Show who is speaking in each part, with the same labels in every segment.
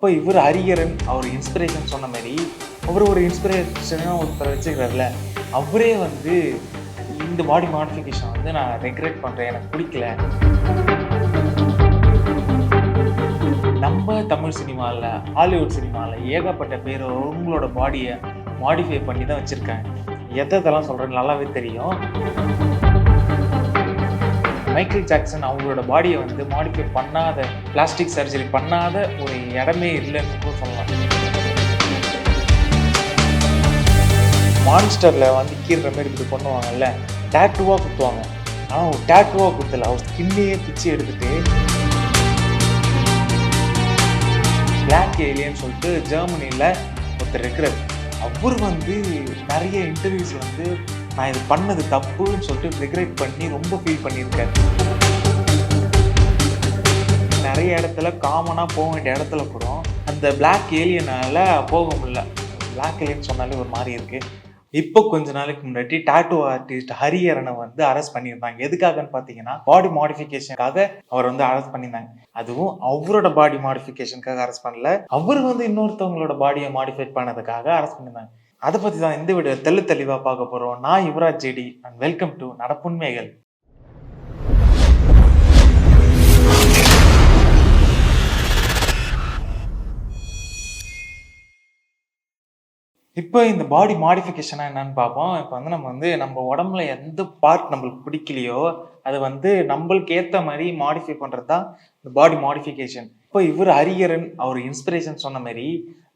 Speaker 1: இப்போ இவர் ஹரிகரன் அவர் இன்ஸ்பிரேஷன் சொன்ன மாதிரி அவர் ஒரு இன்ஸ்பிரேஷனாக ஒருத்தர் வச்சுக்கிறாருல அவரே வந்து இந்த பாடி மாடிஃபிகேஷன் வந்து நான் ரெக்ரெட் பண்ணுறேன் எனக்கு பிடிக்கல. நம்ம தமிழ் சினிமாவில் ஹாலிவுட் சினிமாவில் ஏகப்பட்ட பேர் அவங்களோட பாடியை மாடிஃபை பண்ணி தான் வச்சுருக்காங்க. எதெல்லாம் சொல்கிறேன்னு நல்லாவே தெரியும். மைக்கேல் ஜாக்சன் அவங்களோட பாடியை வந்து மாடிஃபை பண்ணாத பிளாஸ்டிக் சர்ஜரி பண்ணாத ஒரு இடமே இல்லைன்னு கூட சொல்லலாம். மான்ஸ்டரில் வந்து கீறுற மாதிரி இப்படி பண்ணுவாங்கல்ல டேட்டுவாக குத்துவாங்க. ஆனால் ஒரு டேட்டுவாக குத்தல அவர் ஸ்கின்னையே பிச்சு எடுத்துகிட்டு பிளாக் ஏலியன் சொல்லிட்டு ஜெர்மனியில் ஒருத்தர் இருக்கிறார். அவர் வந்து நிறைய இன்டர்வியூஸ் வந்து நான் இது பண்ணது தப்புன்னு சொல்லிட்டு ரிக்ரெட் பண்ணி ரொம்ப ஃபீல் பண்ணியிருக்கேன். நிறைய இடத்துல காமனாக போக வேண்டிய இடத்துல கூட அந்த பிளாக் ஏலியனால் போக முடியல. பிளாக் ஏலியன் சொன்னாலே ஒரு மாதிரி இருக்குது இப்போ கொஞ்ச நாளைக்கு முன்னாடி டாட்டூ ஆர்டிஸ்ட் ஹரிஹரனை வந்து அரெஸ்ட் பண்ணியிருந்தாங்க. எதுக்காகன்னு பார்த்தீங்கன்னா பாடி மாடிஃபிகேஷனுக்காக அவர் வந்து அரெஸ்ட் பண்ணியிருந்தாங்க. அதுவும் அவரோட பாடி மாடிஃபிகேஷனுக்காக அரெஸ்ட் பண்ணல. அவர் வந்து இன்னொருத்தவங்களோட பாடியை மாடிஃபை பண்ணதுக்காக அரெஸ்ட் பண்ணியிருந்தாங்க. அதை பற்றி தான் இந்த வீடியோ தெளி தெளிவாக பார்க்க போகிறோம் நான் Yuvaraj JD and welcome to நடப்புண்மைகள். இப்போ இந்த பாடி மாடிஃபிகேஷனா என்னன்னு பார்ப்போம். இப்போ வந்து நம்ம வந்து நம்ம உடம்புல எந்த பார்ட் நம்மளுக்கு பிடிக்கலையோ அது வந்து நம்மளுக்கு ஏற்ற மாதிரி மாடிஃபை பண்ணுறது தான் இந்த பாடி மாடிஃபிகேஷன் இப்போ இவர் அரியரன் அவர் இன்ஸ்பிரேஷன் சொன்ன மாதிரி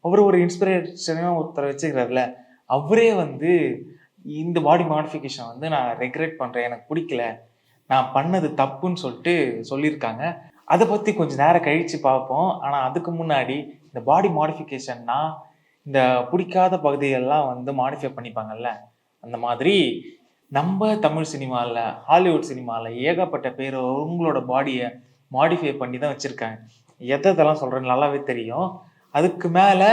Speaker 1: அவர் ஒரு இன்ஸ்பிரேஷனாக ஒருத்தரை வச்சுக்கிறாருல அவரே வந்து இந்த பாடி மாடிஃபிகேஷன் வந்து நான் ரெக்ரெட் பண்ணுறேன் எனக்கு பிடிக்கல. நான் பண்ணது தப்புன்னு சொல்லிட்டு சொல்லியிருக்காங்க. அதை பற்றி கொஞ்சம் நேரம் கழித்து பார்ப்போம். ஆனால் அதுக்கு முன்னாடி இந்த பாடி மாடிஃபிகேஷன்னா இந்த பிடிக்காத பகுதிகளெல்லாம் வந்து மாடிஃபை பண்ணிப்பாங்கல்ல அந்த மாதிரி நம்ம தமிழ் சினிமாவில் ஹாலிவுட் சினிமாவில் ஏகப்பட்ட பேர் அவங்களோட பாடியை மாடிஃபை பண்ணி தான் வச்சுருக்காங்க. எதெல்லாம் சொல்கிறேன்னு நல்லாவே தெரியும். அதுக்கு மேலே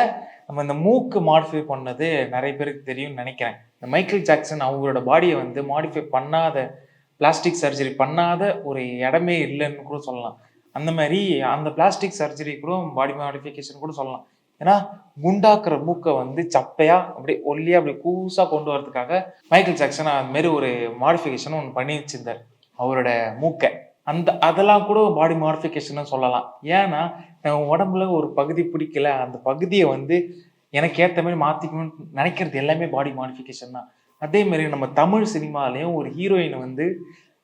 Speaker 1: நம்ம இந்த மூக்கு மாடிஃபை பண்ணது நிறைய பேருக்கு தெரியும்னு நினைக்கிறேன். இந்த மைக்கேல் ஜாக்சன் அவங்களோட பாடியை வந்து மாடிஃபை பண்ணாத பிளாஸ்டிக் சர்ஜரி பண்ணாத ஒரு இடமே இல்லைன்னு கூட சொல்லலாம். அந்த மாதிரி அந்த பிளாஸ்டிக் சர்ஜரி கூட பாடி மாடிஃபிகேஷன் கூட சொல்லலாம். ஏன்னா குண்டாக்குற மூக்கை வந்து சப்பையா அப்படியே ஒல்லியா அப்படி கூசா கொண்டு வரதுக்காக மைக்கேல் ஜாக்சன் அந்த மாதிரி ஒரு மாடிஃபிகேஷன் ஒன்று பண்ணி வச்சிருந்தார் அவரோட மூக்கை. அந்த அதெல்லாம் கூட பாடி மாடிஃபிகேஷன் சொல்லலாம். ஏன்னா நம்ம உடம்புல ஒரு பகுதி பிடிக்கல. அந்த பகுதியை வந்து எனக்கு ஏற்ற மாதிரி மாற்றிக்கணும்னு நினைக்கிறது எல்லாமே பாடி மாடிஃபிகேஷன் தான். அதே மாதிரி நம்ம தமிழ் சினிமாலையும் ஒரு ஹீரோயின் வந்து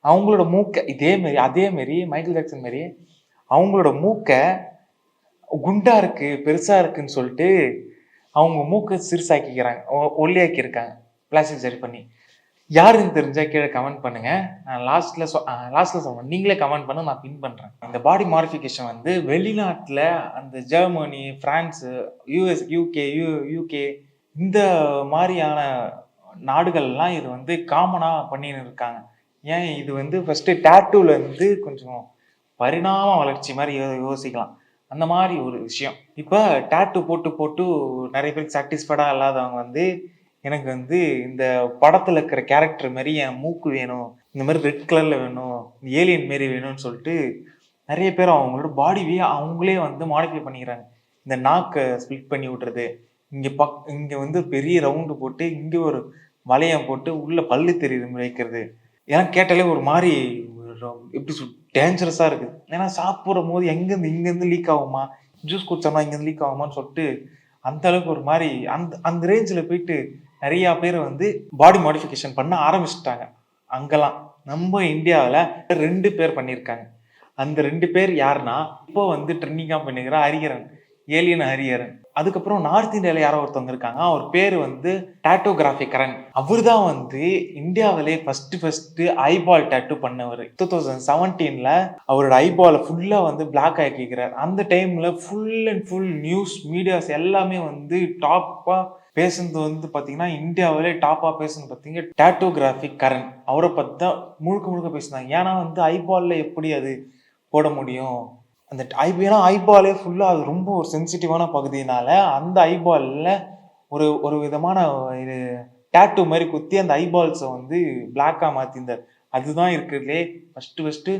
Speaker 1: அவங்களோட மூக்கை இதே மாரி அதே மாரி மைக்கேல் ஜாக்சன் மாரி அவங்களோட மூக்கை குண்டா இருக்கு பெருசா இருக்குன்னு சொல்லிட்டு அவங்க மூக்கை சிறுசாக்கிக்கிறாங்க ஒல்லியாக்கியிருக்காங்க ஒல்லியாக்கி இருக்காங்க பிளாஸ்டிக் சரி பண்ணி. யாருன்னு தெரிஞ்சா கீழே கமெண்ட் பண்ணுங்க. நான் லாஸ்ட்ல சொ லாஸ்ட்ல சொல்றேன். நீங்களே கமெண்ட் பண்ண நான் பின் பண்றேன். இந்த பாடி மாடிஃபிகேஷன் வந்து வெளிநாட்டுல அந்த Germany France US UK U UK இந்த மாதிரியான நாடுகள்லாம் இது வந்து காமனா பண்ணின்னு இருக்காங்க. ஏன் இது வந்து ஃபர்ஸ்ட் டேட்டூல இருந்து கொஞ்சம் பரிணாம வளர்ச்சி மாதிரி யோ- யோசிக்கலாம். அந்த மாதிரி ஒரு விஷயம். இப்போ டேட்டு போட்டு போட்டு நிறைய பேருக்கு சாட்டிஸ்ஃபைடாக இல்லாதவங்க வந்து எனக்கு வந்து இந்த படத்தில் இருக்கிற கேரக்டர் மாதிரி என் மூக்கு வேணும் இந்த மாதிரி ரெட் கலரில் வேணும் ஏலியன் மாரி வேணும்னு சொல்லிட்டு நிறைய பேர் அவங்களோட பாடிவே அவங்களே வந்து மாடிஃபை பண்ணிக்கிறாங்க. இந்த நாக்கை ஸ்ப்ளிட் பண்ணி விட்றது இங்கே பக் இங்கே வந்து பெரிய ரவுண்டு போட்டு இங்கே ஒரு வளையம் போட்டு உள்ளே பல்லு தெரியுது வைக்கிறது. ஏன்னா கேட்டாலே ஒரு மாதிரி ஒரு எப்படி சொல் டேஞ்சரஸாக இருக்குது. ஏன்னா சாப்பிடும் போது எங்கேருந்து இங்கேருந்து லீக் ஆகுமா? ஜூஸ் குடிச்சோம்னா இங்கேருந்து லீக் ஆகுமான்னு சொல்லிட்டு அந்த அளவுக்கு ஒரு மாதிரி அந்த அந்த ரேஞ்சில் போயிட்டு நிறையா பேர் வந்து பாடி மாடிஃபிகேஷன் பண்ண ஆரம்பிச்சிட்டாங்க. அங்கெல்லாம். நம்ம இந்தியாவில் ரெண்டு பேர் பண்ணியிருக்காங்க. அந்த ரெண்டு பேர் யாருன்னா இப்போ வந்து ட்ரெண்டிங்காக பண்ணிக்கிற ஹரிஹரன் ஏலியன் ஹரிஹரன். அதுக்கப்புறம் நார்த் இந்தியாவில் யாரோ ஒருத்தவங்க இருக்காங்க அவர் பேர் வந்து டாட்டோகிராஃபிகரன் அவர் தான் வந்து இந்தியாவிலே ஃபஸ்ட்டு ஃபஸ்ட்டு ஐபால் டேட்டூ பண்ணவர். டூ தௌசண்ட் செவன்டீனில் அவரோட ஐபாலை ஃபுல்லாக வந்து பிளாக் ஆக்கிக்கிறார் அந்த டைமில் full and full news medias எல்லாமே வந்து டாப்பாக பேசுனது வந்து பார்த்தீங்கன்னா இந்தியாவிலே டாப்பாக பேசுனது பாத்தீங்க டேட்டோகிராஃபிக் கரண். அவரை பற்றி தான் முழுக்க முழுக்க பேசினாங்க. ஏன்னா வந்து ஐபாலில் எப்படி அது போட முடியும்? அந்த ஐ ஏன்னா ஐபாலே ஃபுல்லாக அது ரொம்ப ஒரு சென்சிட்டிவான பகுதினால அந்த ஐபாலில் ஒரு ஒரு விதமான இது டேட்டூ மாதிரி குத்தி அந்த ஐபால்ஸை வந்து பிளாக்காக மாற்றிருந்தார் அதுதான் இருக்கிறதுலே ஃபஸ்ட்டு ஃபஸ்ட்டு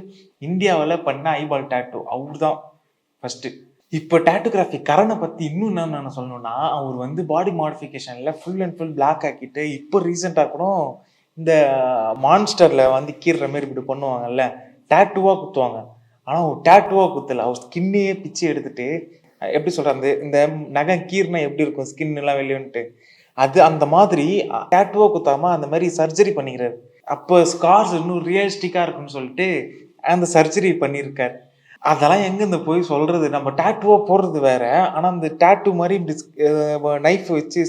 Speaker 1: இந்தியாவில் பண்ண ஐபால் டேட்டூ அவர் தான் ஃபஸ்ட்டு இப்போ டேட்டோகிராஃபி கரனை பத்தி இன்னும் என்ன நான் சொல்லணும்னா அவர் வந்து பாடி மாடிஃபிகேஷன்ல ஃபுல் அண்ட் ஃபுல் பிளாக் ஆக்கிட்டு இப்போ ரீசெண்டாக கூட இந்த மான்ஸ்டர்ல வந்து கீறுற மாதிரி இப்படி பண்ணுவாங்கல்ல டேட்டுவா குத்துவாங்க. ஆனா அவர் டேட்டுவா குத்தல. அவர் ஸ்கின்னையே பிச்சு எடுத்துட்டு எப்படி சொல்கிறது இந்த நகம் கீர்னா எப்படி இருக்கும் ஸ்கின் எல்லாம் வெளியன்ட்டு அது அந்த மாதிரி டேட்டுவா குத்தாம அந்த மாதிரி சர்ஜரி பண்ணிக்கிறாரு. அப்போ ஸ்கார்ஸ் இன்னும் ரியலிஸ்டிக்கா இருக்கும்னு சொல்லிட்டு அந்த சர்ஜரி பண்ணியிருக்காரு. அதெல்லாம் எங்க இந்த போய் சொல்றது? நம்ம டேட்டுவா போடுறது வேற. ஆனா அந்த டேட்டு மாதிரி நைஃப் வச்சு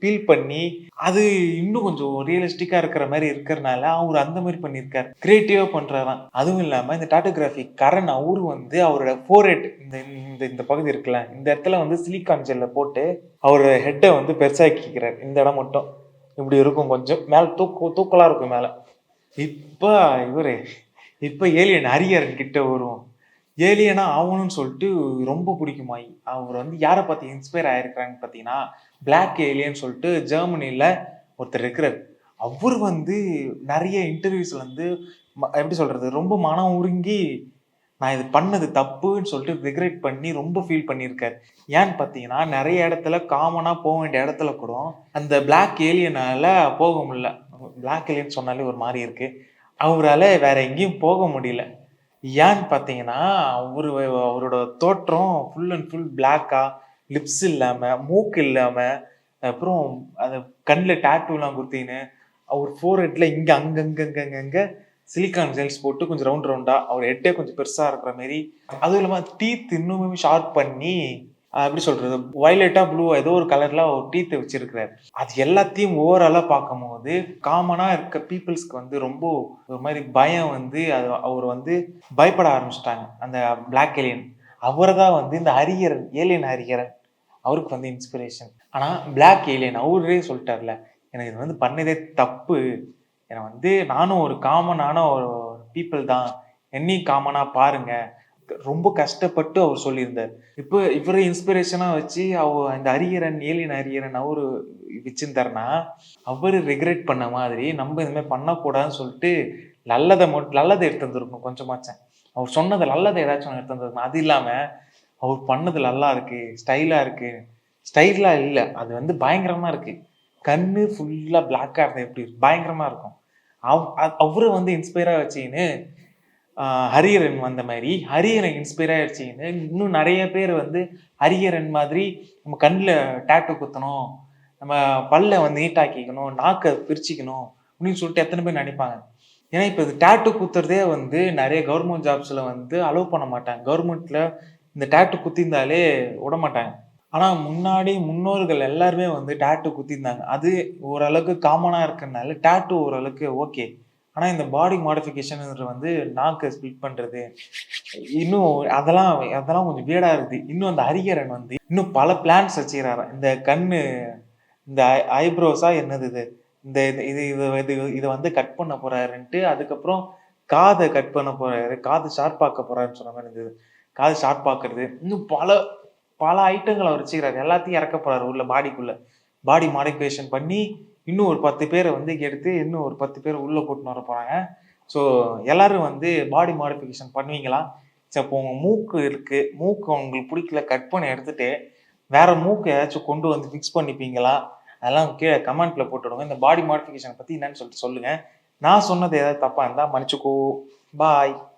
Speaker 1: பீல் பண்ணி அது இன்னும் கொஞ்சம் ரியலிஸ்டிக்கா இருக்கிற மாதிரி இருக்கிறனால அவர் அந்த மாதிரி பண்ணியிருக்காரு. கிரியேட்டிவா பண்றாராம் அதுவும் இல்லாம இந்த டாட்டோகிராஃபி கரண் அவரு வந்து அவரோட ஃபோரேட் இந்த இந்த இந்த பகுதி இருக்குல்ல இந்த இடத்துல வந்து சிலிகான் ஜெல்ல போட்டு அவரோட ஹெட்டை வந்து பெருசாக்கிக்கிறார். இந்த இடம் மட்டும். இப்படி இருக்கும் கொஞ்சம். மேல தூக்கு தூக்கலா இருக்கும் மேல. இப்ப இவரு இப்ப ஏலியன் அரியர் கிட்ட வருவோம் ஏலியனா ஆகணும்னு சொல்லிட்டு ரொம்ப பிடிக்குமாய். அவர் வந்து யாரை பார்த்து இன்ஸ்பயர் ஆயிருக்கிறாங்கன்னு பார்த்தீங்கன்னா பிளாக் ஏலியன் சொல்லிட்டு ஜெர்மனியில் ஒருத்தர் இருக்கிறார். அவர் வந்து நிறைய இன்டர்வியூஸ்ல வந்து ம- எப்படி சொல்றது ரொம்ப மனம் உருங்கி நான் இது பண்ணது தப்புன்னு சொல்லிட்டு ரிக்ரெட் பண்ணி ரொம்ப ஃபீல் பண்ணியிருக்காரு. ஏன்னு பார்த்தீங்கன்னா நிறைய இடத்துல காமனாக போக வேண்டிய இடத்துல கூட அந்த பிளாக் ஏலியனால போக முடியல. பிளாக் ஏலியன் சொன்னாலே ஒரு மாதிரி இருக்குது அவரால் வேற எங்கேயும் போக முடியல. ஏன்னு பார்த்தீங்கன்னா அவர் அவரோட தோற்றம் ஃபுல் அண்ட் ஃபுல் பிளாக்கா லிப்ஸ் இல்லாமல் மூக்கு இல்லாமல் அப்புறம் அந்த கண்ணில் டேட்டூலாம் கொடுத்தீங்கன்னு அவர் ஃபோர் ஹெட்டில் இங்கே அங்கங்கங்கங்க சிலிக்கான் ஜெல்ஸ் போட்டு கொஞ்சம் ரவுண்ட் ரவுண்டாக அவர் ஹெட்டே கொஞ்சம் பெருசாக இருக்கிற மாதிரி அதுவும் இல்லாமல் டீத் இன்னுமே ஷார்ப் பண்ணி எப்படி சொல்றது? வயலட்டா ப்ளூ ஏதோ ஒரு கலர்ல ஒரு டீத்தை வச்சிருக்கிறாரு. அது எல்லாத்தையும் ஓவராலா பார்க்கும்போது காமனா இருக்க பீப்புள்ஸ்க்கு வந்து ரொம்ப ஒரு மாதிரி பயம் வந்து அது அவர் வந்து பயப்பட ஆரம்பிச்சிட்டாங்க. அந்த பிளாக் ஏலியன் அவரை தான் வந்து இந்த ஹரியரன் ஏலியன் ஹரியரன் அவருக்கு வந்து இன்ஸ்பிரேஷன் ஆனா பிளாக் ஏலியன் அவரே சொல்லிட்டார்ல எனக்கு இது வந்து பண்ணதே தப்பு. என்னை வந்து நானும் ஒரு காமனான ஒரு பீப்புள் தான். என்னையும் காமனா பாருங்க. ரொம்ப கஷ்டப்பட்டு அவர் சொல்லியிருந்தார். இப்போ இவரை இன்ஸ்பிரேஷனாக வச்சு அவ இந்த அரியரன் ஏலியன் அரியரன் அவரு வச்சிருந்தாருன்னா அவர் ரெகுலேட் பண்ண மாதிரி நம்ம இதுமாதிரி பண்ணக்கூடாதுன்னு சொல்லிட்டு நல்லதை மட்டும் நல்லதை எடுத்து வந்துருக்கணும் கொஞ்சமாச்சேன் அவர் சொன்னது நல்லதை ஏதாச்சும் எடுத்து வந்துருக்கணும். அது இல்லாமல் அவர் பண்ணது நல்லா இருக்கு ஸ்டைலாக இருக்கு. ஸ்டைலாக இல்லை அது வந்து பயங்கரமாக இருக்கு. கண்ணு ஃபுல்லாக பிளாக்காக இருந்தது எப்படி பயங்கரமாக இருக்கும். அவ் அவரை வந்து இன்ஸ்பைராக வச்சுக்கின்னு ஹரியரன் வந்த மாதிரி ஹரியரன் இன்ஸ்பைர் வச்சுக்கின்னு இன்னும் நிறைய பேர் வந்து ஹரியரன் மாதிரி நம்ம கண்ணில் டேட்டு குத்தணும் நம்ம பல்ல வந்து நீட்டாக்கிக்கணும் நாக்கை பிரிச்சுக்கணும் அப்படின்னு சொல்லிட்டு எத்தனை பேர் நினைப்பாங்க. ஏன்னா இப்போ இது டேட்டு குத்துறதே வந்து நிறைய கவர்மெண்ட் ஜாப்ஸில் வந்து அலோவ் பண்ண மாட்டாங்க. கவர்மெண்ட்டில் இந்த டேட்டு குத்திருந்தாலே விட மாட்டாங்க. ஆனால் முன்னாடி முன்னோர்கள் எல்லாருமே வந்து டேட்டு குத்திருந்தாங்க. அது ஓரளவுக்கு காமனாக இருக்கிறதுனால டேட்டு ஓரளவுக்கு ஓகே ஆனால் இந்த பாடி மாடிஃபிகேஷன் வந்து நாக்கு ஸ்பிளிட் பண்ணுறது இன்னும் அதெல்லாம் அதெல்லாம் கொஞ்சம் வேடாக இருக்குது. இன்னும் அந்த ஹரிகரன் வந்து இன்னும் பல பிளான்ஸ் வச்சுக்கிறாரு இந்த கண்ணு இந்த ஐப்ரோஸா என்னது இது? இந்த இது இது இது இது இதை வந்து கட் பண்ண போறாருன்ட்டு அதுக்கப்புறம் காதை கட் பண்ண போறாரு. காது ஷார்ப்பாக்க போறாருன்னு சொன்ன மாதிரி இருந்தது. காது ஷார்ப்பாக்குறது இன்னும் பல பல ஐட்டங்களை அவர் வச்சுக்கிறாரு. எல்லாத்தையும் இறக்க போறாரு உள்ள பாடிக்குள்ள பாடி மாடிஃபிகேஷன் பண்ணி இன்னும் ஒரு பத்து பேரை வந்து எடுத்து இன்னும் ஒரு பத்து பேர் உள்ளே கூட்டின்னு வர போகிறாங்க ஸோ எல்லாரும் வந்து பாடி மாடிஃபிகேஷன் பண்ணுவீங்களா? சரி இப்போ உங்கள் மூக்கு இருக்குது மூக்கு உங்களுக்கு பிடிக்கல கட் பண்ணி எடுத்துகிட்டு வேறு மூக்கு ஏதாச்சும் கொண்டு வந்து ஃபிக்ஸ் பண்ணிப்பீங்களா? அதெல்லாம் கீழே கமெண்ட்டில் போட்டுவிடுங்க இந்த பாடி மாடிஃபிகேஷன் பற்றி என்னன்னு சொல்லிட்டு சொல்லுங்கள் நான் சொன்னது ஏதாவது தப்பாக இருந்தால் மன்னிச்சுக்கோ. பாய்